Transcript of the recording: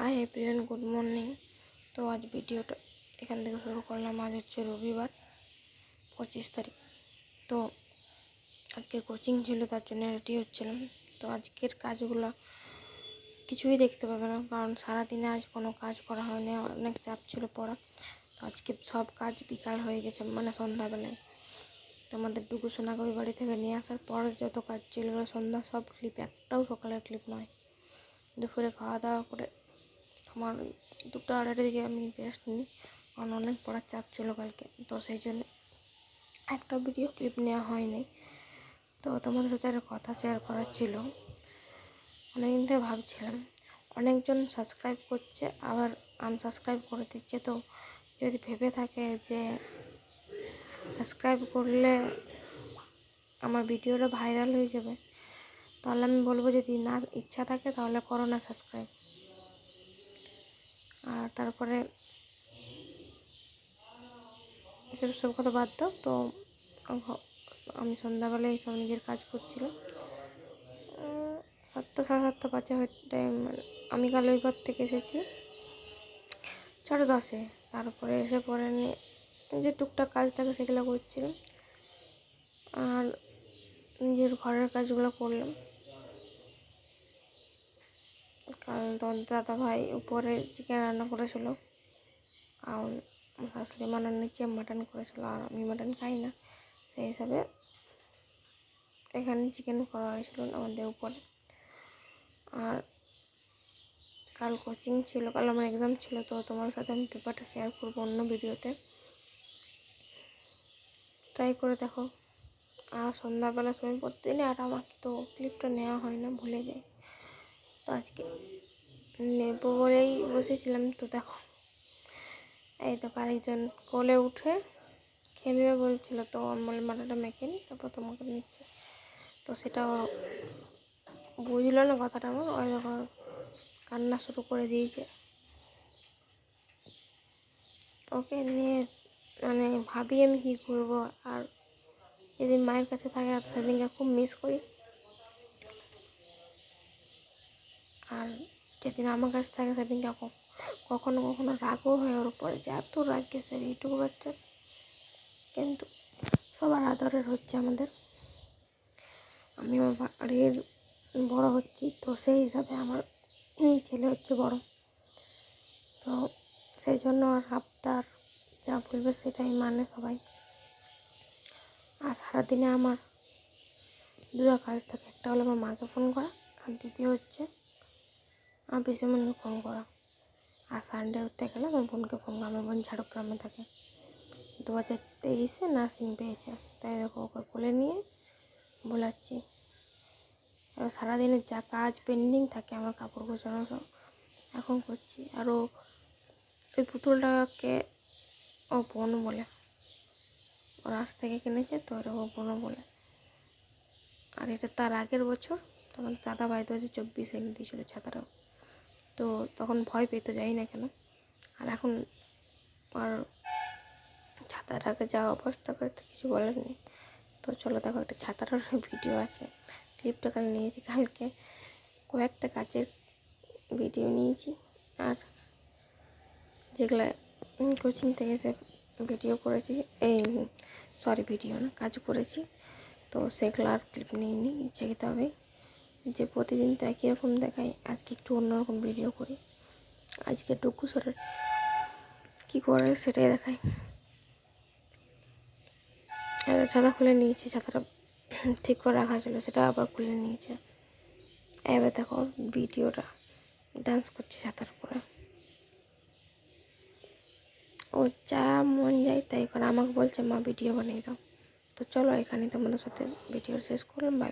Hi everyone, good morning. তো আজ ভিডিওটা এখান থেকে শুরু করলাম। আজ হচ্ছে রবিবার, পঁচিশ তারিখ। তো আজকে কোচিং ছিল, তার জন্য রেডি হচ্ছিলাম। তো আজকের কাজগুলো কিছুই দেখতে পাবে না, কারণ সারাদিনে আজ কোনো কাজ করা হয়নি, অনেক চাপ ছিল পড়া। তো আজকে সব কাজ বিকাল হয়ে গেছে মানে সন্ধ্যাবেলায়। তো আমাদের ডুগু সোনাকে বাড়ি থেকে নিয়ে আসার পর যত কাজ ছিল, সন্ধ্যা সব ক্লিপ একটাও সকালের ক্লিপ নয়। দুপুরে খাওয়া দাওয়া করে আমার দুটো আড়াইটার দিকে আমি রেস্ট নিই। কারণ অনেক পড়ার চাপ ছিল কালকে। তো সেই জন্য একটা ভিডিও ক্লিপ নেওয়া হয়নি। তো তোমাদের সাথে একটা কথা শেয়ার করার ছিল। অনেকদিন থেকে ভাবছিলাম, অনেকজন সাবস্ক্রাইব করছে, আবার আনসাবস্ক্রাইব করে দিচ্ছে। তো যদি ভেবে থাকে যে সাবস্ক্রাইব করলে আমার ভিডিওটা ভাইরাল হয়ে যাবে, তাহলে আমি বলব যদি না ইচ্ছা থাকে তাহলে করো না সাবস্ক্রাইব আর তারপরে এসব সব কথা বাদ দাও। তো আমি সন্ধ্যাবেলায় সব নিজের কাজ করছিলাম। সাতটা, সাড়ে সাতটা হয় টাইম আমি কাল ওই ঘর থেকে এসেছি ছটা দশে। তারপরে এসে পরে যে টুকটাক কাজ থাকে সেগুলো করছিলাম। আর নিজের ঘরের কাজগুলো করলাম। তোমার দাদা ভাই উপরে চিকেন রান্না করেছিল। কারণ আমার শাশুড়ি মানার নিচে মাটন করেছিল, আর আমি মাটন খাই না। সেই হিসাবে এখানে চিকেন করা হয়েছিল আমাদের উপরে। আর কাল কোচিং ছিল, কাল আমার এক্সাম ছিল, তো তোমার সাথে আমি পেপারটা শেয়ার করব অন্য ভিডিওতে ট্রাই করে দেখো। আর সন্ধ্যাবেলা সময় পড়তে প্রতিদিনই আর আমাকে তো ক্লিপটা নেওয়া হয় না, ভুলে যাই। তো আজকে নেব বলেই বসেছিলাম। তো দেখো, এই তো আরেকজন কোলে উঠে খেলবে বলছিল। তো আমি মাথাটা মেখে নি, তারপর তোমাকে নিচ্ছে। তো সেটা বুঝলো না কথাটা আমার। ওই দেখো কান্না শুরু করে দিয়েছে। ওকে নিয়ে মানে ভাবি আমি কী করব, আর যেদিন মায়ের কাছে থাকে সেদিনকে খুব মিস করি। আর যেদিন আমার কাছে থাকে সেদিনকে ক- কখনো কখনো রাগও হয় ওর উপরে যে এত রাগ গেছে এইটুকু বাচ্চা কিন্তু সবার আদরের হচ্ছে আমাদের। আমি আমার বাড়ির বড় হচ্ছি, তো সেই হিসাবে আমার ছেলে হচ্ছে বড়। তো সেই জন্য আর আবদার যা বলবে সেটাই মানে সবাই। আর সারাদিনে আমার দুটো কাজ থাকে, একটা হলো আমার মাকে ফোন করা আর দ্বিতীয় হচ্ছে আমার পিসিমণিকে ফোন করা। আর সানডে উঠতে গেলে আমার বোনকে ফোন করা, আমার বোন ঝাড়গ্রামে থাকে। দু হাজার তেইশে নার্সিং পেয়েছে। তাই দেখো ওকে কোলে নিয়ে বোলাচ্ছি। এবার সারাদিনের যা কাজ পেন্ডিং থাকে, আমার কাপড় গোছানো সব এখন করছি। আর ও ওই পুতুলটাকে ও বোন বলে। ও রাস থেকে কিনেছে, তো ও বোনও বলে। আর এটা তার আগের বছর, তখন দাদা ভাই দু হাজার চব্বিশে এনে দিয়েছিলো ছাতাটাও। তো তখন ভয় পেত যাই না কেন? আর এখন আর ছাতাটাকে যা অবস্থা করে তো কিছু বলার নেই। তো চলো দেখো একটা ছাতাটার ভিডিও আছে। ক্লিপটা কাল নিয়েছি কালকে। কয়েকটা কাজের ভিডিও নিয়েছি। আর যেগুলো কোচিং থেকে এসে ভিডিও করেছি, এই সরি ভিডিও না, কাজ করেছি। তো সেগুলো আর ক্লিপ নিয়ে নিই ইচ্ছে খেতে হবে। যে প্রতিদিন তো একই রকম দেখাই, আজকে একটু অন্যরকম ভিডিও করি। আজকে টুকু সরের কী করে সেটাই দেখাই। এবার ছাতা খুলে নিয়েছি, ছাতাটা ঠিক করে রাখা ছিল, সেটা আবার খুলে নিয়েছে। এবার দেখো ভিডিওটা ডান্স করছে ছাতার উপরে। ও যা মন যায় তাই করে, আমাকে বলছে, মা ভিডিও বানিয়ে দাও। তো চলো এখানে তোমাদের সাথে ভিডিও শেষ করলাম বাই